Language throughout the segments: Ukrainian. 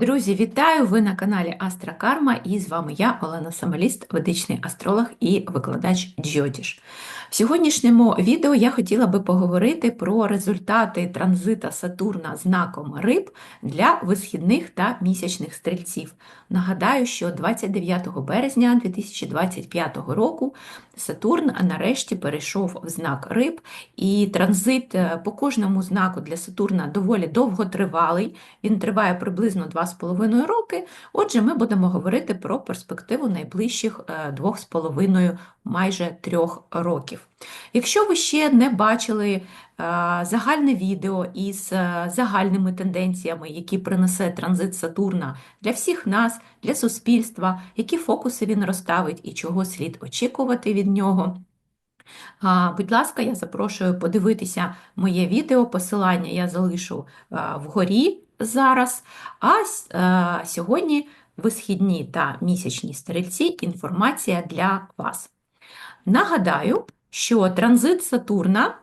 Друзі, вітаю! Ви на каналі Астракарма і з вами я, Олена Самоліст, ведичний астролог і викладач Джотіш. В сьогоднішньому відео я хотіла би поговорити про результати транзита Сатурна знаком риб для висхідних та місячних стрільців. Нагадаю, що 29 березня 2025 року Сатурн нарешті перейшов в знак риб, і транзит е, по кожному знаку для Сатурна доволі довготривалий, він триває приблизно 2,5 роки. Отже, ми будемо говорити про перспективу найближчих 2,5 майже 3 років. Якщо ви ще не бачили е, загальне відео із е, загальними тенденціями, які принесе транзит Сатурна для всіх нас, для суспільства, які фокуси він розставить і чого слід очікувати від нього. Будь ласка, я запрошую подивитися моє відео, посилання я залишу вгорі зараз. А сьогодні висхідні та місячні стрільці інформація для вас. Нагадаю, що транзит Сатурна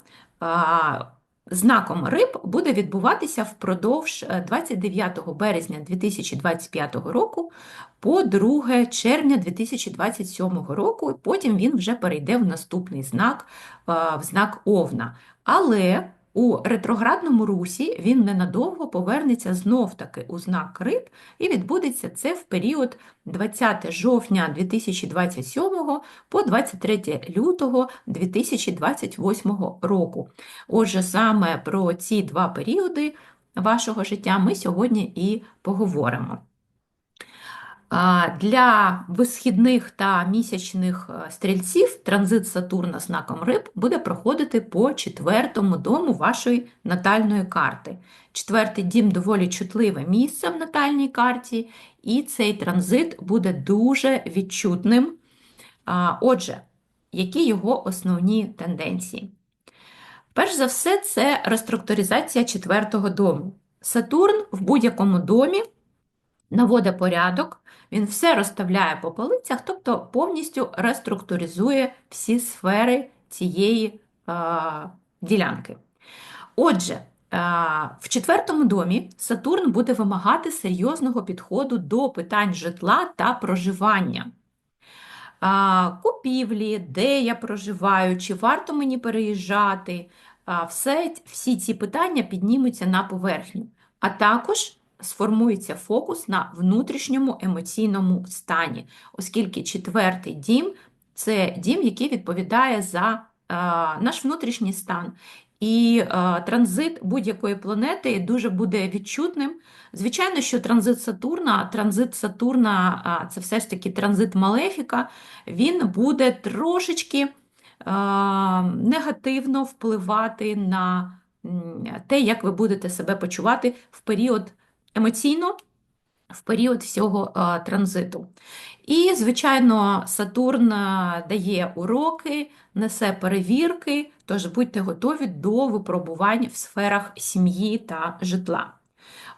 знаком риб буде відбуватися впродовж 29 е, березня 2025 року по 2 червня 2027 року, потім він вже перейде в наступний знак, в знак Овна. Але у ретроградному русі він ненадовго повернеться знов-таки у знак риб, і відбудеться це в період 20 жовтня 2027 по 23 лютого 2028 року. Отже, саме про ці два періоди вашого життя ми сьогодні і поговоримо. Для висхідних та місячних е, стрільців транзит Сатурна знаком риб буде проходити по четвертому дому вашої натальної карти. Четвертий дім доволі чутливе місце в натальній карті, і цей транзит буде дуже відчутним. Отже, які його основні тенденції? Перш за все, це реструктуризація четвертого дому. Сатурн в будь-якому домі наводить порядок, він все розставляє по полицях, тобто повністю реструктуризує всі сфери цієї а, ділянки. Отже, а, в четвертому домі Сатурн буде вимагати серйозного підходу до питань житла та проживання. А, Купівлі, де я проживаю, чи варто мені переїжджати, а, все, всі ці питання піднімуться на поверхню. А також сформується фокус на внутрішньому емоційному стані, оскільки четвертий дім це дім, який відповідає за е, наш внутрішній стан. І е, транзит будь-якої планети дуже буде відчутним. Звичайно, що транзит Сатурна, транзит Сатурна це все ж таки транзит Малефіка, він буде трошечки е, негативно впливати на те, як ви будете себе почувати в період емоційно в період всього а, транзиту. І, звичайно, Сатурн дає уроки, несе перевірки, тож будьте готові до випробувань в сферах сім'ї та житла.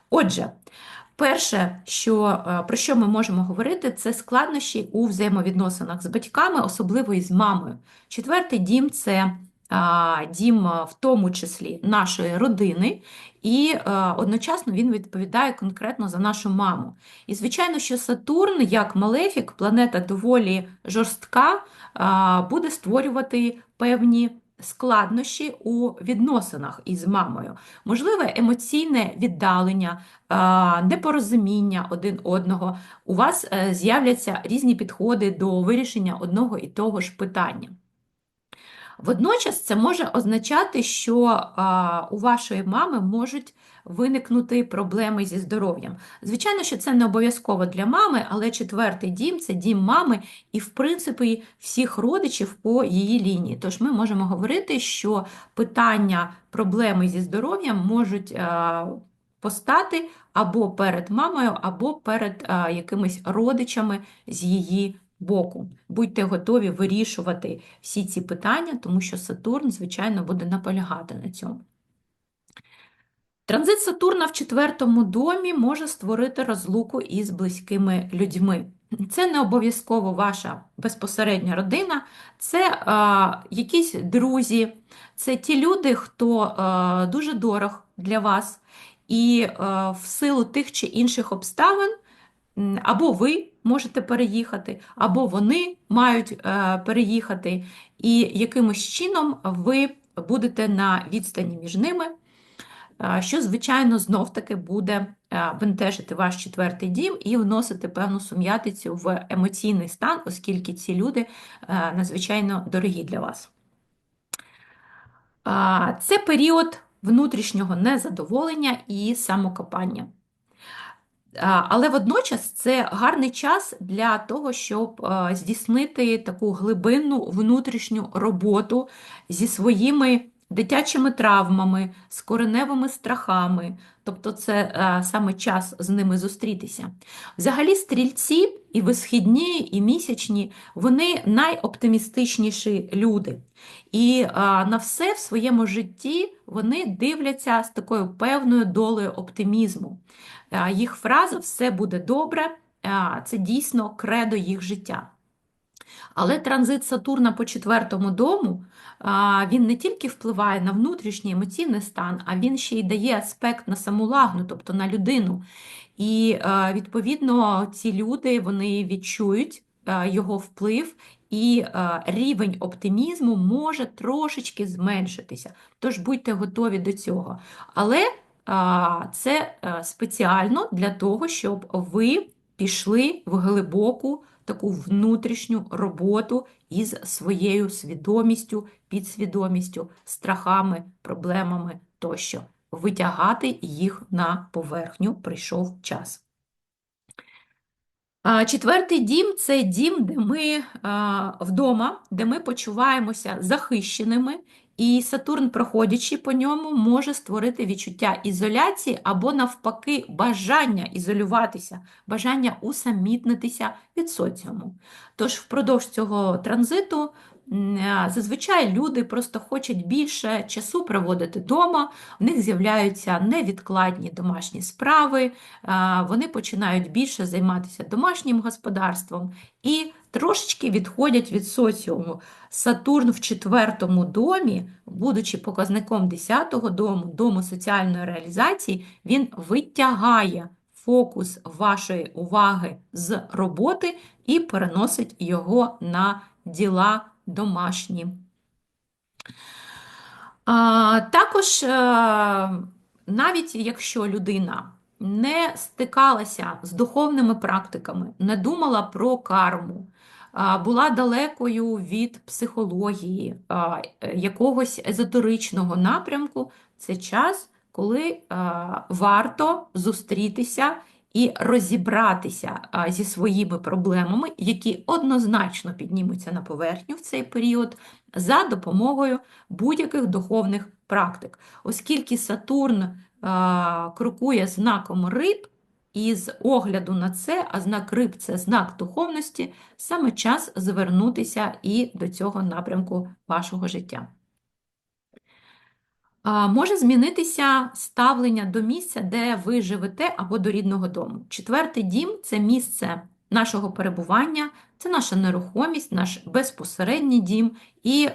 Отже, перше, що, про що ми можемо говорити, це складнощі у взаємовідносинах з батьками, особливо із мамою. Четвертий дім це дім, в тому числі нашої родини, і одночасно він відповідає конкретно за нашу маму. І, звичайно, що Сатурн, як Малефік, планета доволі жорстка, буде створювати певні. Складнощі у відносинах із мамою, можливе емоційне віддалення, непорозуміння один одного. У вас е, з'являться різні підходи до вирішення одного і того ж питання. Водночас це може означати, що у вашої мами можуть виникнути проблеми зі здоров'ям. Звичайно, що це не обов'язково для мами, але четвертий дім це дім мами і, в принципі, всіх родичів по її лінії. Тож ми можемо говорити, що питання проблеми зі здоров'ям можуть постати або перед мамою, або перед якимись родичами з її боку. Будьте готові вирішувати всі ці питання, тому що Сатурн, звичайно, буде наполягати на цьому. Транзит Сатурна в четвертому домі може створити розлуку із близькими людьми. Це не обов'язково ваша безпосередня родина, це а, якісь друзі, це ті люди, хто а, дуже дорог для вас. і е, в силу тих чи інших обставин або ви можете переїхати, або вони мають е, переїхати, і якимось чином ви будете на відстані між ними, е, що, звичайно, знов-таки буде е, бентежити ваш четвертий дім і вносити певну сум'ятицю в емоційний стан, оскільки ці люди надзвичайно дорогі для вас. Це період внутрішнього незадоволення і самокопання. Але водночас це гарний час для того, щоб здійснити таку глибинну внутрішню роботу зі своїми дитячими травмами, з кореневими страхами. Тобто це а, саме час з ними зустрітися. Взагалі, стрільці і висхідні, і місячні, вони найоптимістичніші люди. І а, на все в своєму житті вони дивляться з такою певною долею оптимізму. А, їх фраза все буде добре, а, це дійсно кредо їх життя. Але транзит Сатурна по четвертому дому він не тільки впливає на внутрішній емоційний стан, а він ще й дає аспект на саму лагну, тобто на людину. І відповідно ці люди вони відчують його вплив і е, рівень оптимізму може трошечки зменшитися. Тож будьте готові до цього. Але е, це е, спеціально для того, щоб ви пішли в глибоку таку внутрішню роботу із своєю свідомістю, підсвідомістю, страхами, проблемами тощо. Витягати їх на поверхню прийшов час. Четвертий дім це дім, де ми вдома, де ми почуваємося захищеними, і Сатурн, проходячи по ньому, може створити відчуття ізоляції або, навпаки, бажання ізолюватися, бажання усамітнитися від соціуму. Тож, впродовж цього транзиту Зазвичай люди просто хочуть більше часу проводити вдома, в них з'являються невідкладні домашні справи, вони починають більше займатися домашнім господарством і трошечки відходять від соціуму. Сатурн в четвертому домі, будучи показником 10-го дому, дому соціальної реалізації, він витягає фокус вашої уваги з роботи і переносить його на діла домашні. А, Також, е, навіть якщо людина не стикалася з духовними практиками, не думала про карму, була далекою від психології, якогось езотеричного напрямку, це час, коли варто зустрітися і розібратися зі своїми проблемами, які однозначно піднімуться на поверхню в цей період, за допомогою будь-яких духовних практик. Оскільки Сатурн крокує знаком риб, і з огляду на це, а знак риб це знак духовності, саме час звернутися і до цього напрямку вашого життя. Може змінитися ставлення до місця, де ви живете, або до рідного дому. Четвертий дім це місце нашого перебування, це наша нерухомість, наш безпосередній дім, і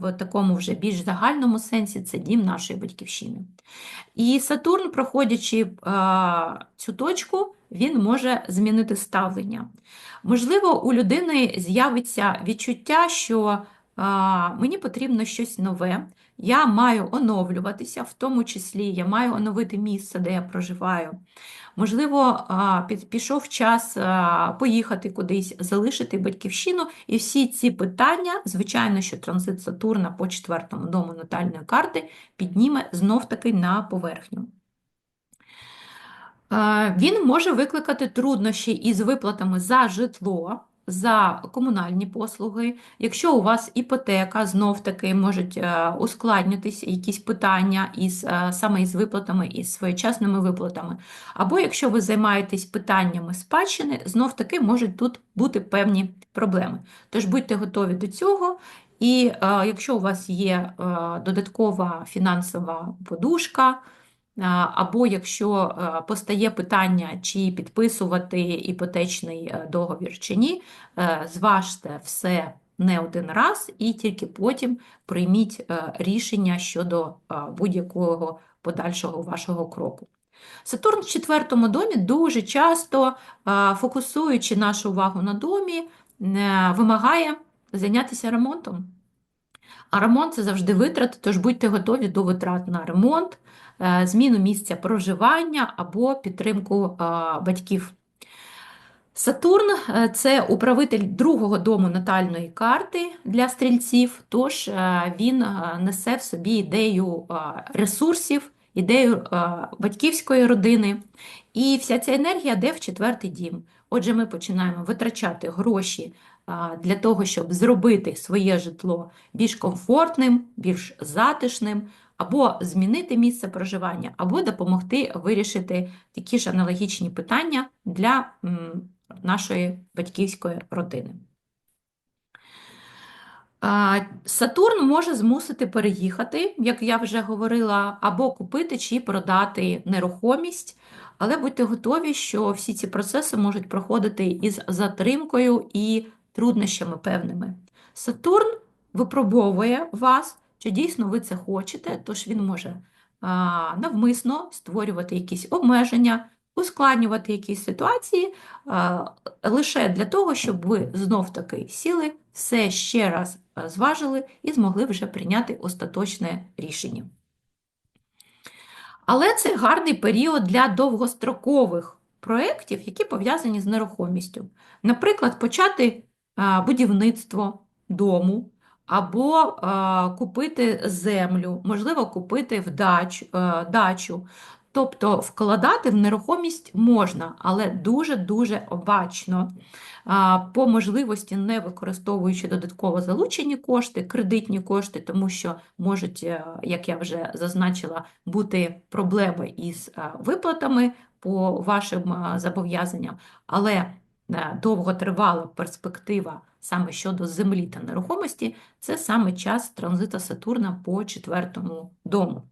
в такому вже більш загальному сенсі це дім нашої батьківщини. І Сатурн, проходячи цю точку, він може змінити ставлення. Можливо, у людини з'явиться відчуття, що мені потрібно щось нове. Я маю оновлюватися, в тому числі я маю оновити місце, де я проживаю. Можливо, пішов час поїхати кудись, залишити батьківщину. І всі ці питання, звичайно, що транзит Сатурна по четвертому дому натальної карти підніме знов-таки на поверхню. Він може викликати труднощі із виплатами за житло за комунальні послуги. Якщо у вас іпотека, знов-таки можуть е, ускладнитися якісь питання із е, саме із виплатами, із своєчасними виплатами. Або якщо ви займаєтесь питаннями спадщини, знов-таки можуть тут бути певні проблеми. Тож будьте готові до цього. І е, якщо у вас є додаткова фінансова подушка, або якщо е, постає питання, чи підписувати іпотечний е, договір чи ні, е, зважте все не один раз і тільки потім прийміть рішення щодо будь-якого подальшого вашого кроку. Сатурн в четвертому домі дуже часто, фокусуючи нашу увагу на домі, вимагає зайнятися ремонтом. А ремонт це завжди витрати, тож будьте готові до витрат на ремонт, е, зміну місця проживання або підтримку е, батьків. Сатурн е, це управитель другого дому натальної карти для стрільців, тож він несе в собі ідею ресурсів, ідею батьківської родини. І вся ця енергія йде в четвертий дім. Отже, ми починаємо витрачати гроші для того, щоб зробити своє житло більш комфортним, більш затишним, або змінити місце проживання, або допомогти вирішити такі ж аналогічні питання для нашої батьківської родини. Сатурн може змусити переїхати, як я вже говорила, або купити чи продати нерухомість, але будьте готові, що всі ці процеси можуть проходити із затримкою і труднощами певними. Сатурн випробовує вас, чи дійсно ви це хочете, тож він може навмисно створювати якісь обмеження, ускладнювати якісь ситуації лише для того, щоб ви знов-таки сіли, все ще раз зважили і змогли вже прийняти остаточне рішення. Але це гарний період для довгострокових проєктів, які пов'язані з нерухомістю. Наприклад, почати будівництво дому або а, купити землю, можливо, купити вдач, а, дачу. Тобто вкладати в нерухомість можна, але дуже-дуже обачно. По можливості не використовуючи додатково залучені кошти, кредитні кошти, тому що можуть, е, як я вже зазначила, бути проблеми із е, виплатами по вашим е, зобов'язанням, але е, довготривала перспектива саме щодо землі та нерухомості це саме час транзита Сатурна по четвертому дому.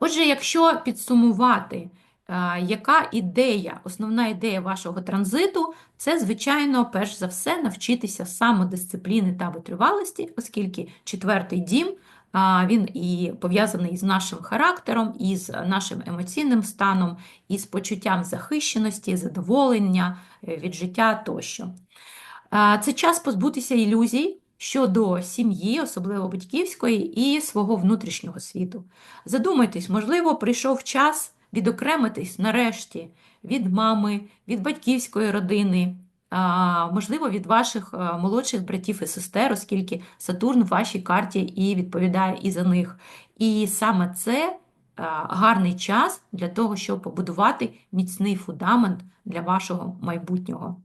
Отже, якщо підсумувати, е, яка ідея, основна ідея вашого транзиту, це, звичайно, перш за все, навчитися самодисципліни та витривалості, оскільки четвертий дім він і пов'язаний з нашим характером, із нашим емоційним станом, із почуттям захищеності, задоволення е, від життя тощо. Це час позбутися ілюзій щодо сім'ї, особливо батьківської, і свого внутрішнього світу. Задумайтесь, можливо, прийшов час відокремитись нарешті від мами, від батьківської родини, можливо, від ваших молодших братів і сестер, оскільки Сатурн в вашій карті і відповідає і за них. І саме це гарний час для того, щоб побудувати міцний фундамент для вашого майбутнього.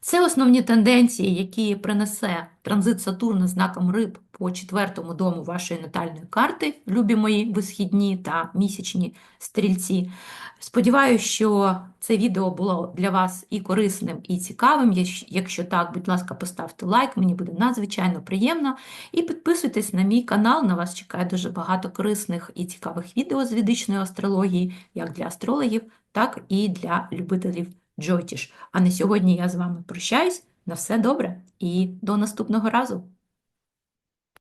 Це основні тенденції, які принесе транзит Сатурна знаком риб по четвертому дому вашої натальної карти, любі мої висхідні та місячні стрільці. Сподіваюся, що це відео було для вас і корисним, і цікавим. Якщо так, будь ласка, поставте лайк, мені буде надзвичайно приємно. І підписуйтесь на мій канал, на вас чекає дуже багато корисних і цікавих відео з ведичної астрології, як для астрологів, так і для любителів Джойтіш. А на сьогодні я з вами прощаюсь. На все добре і до наступного разу!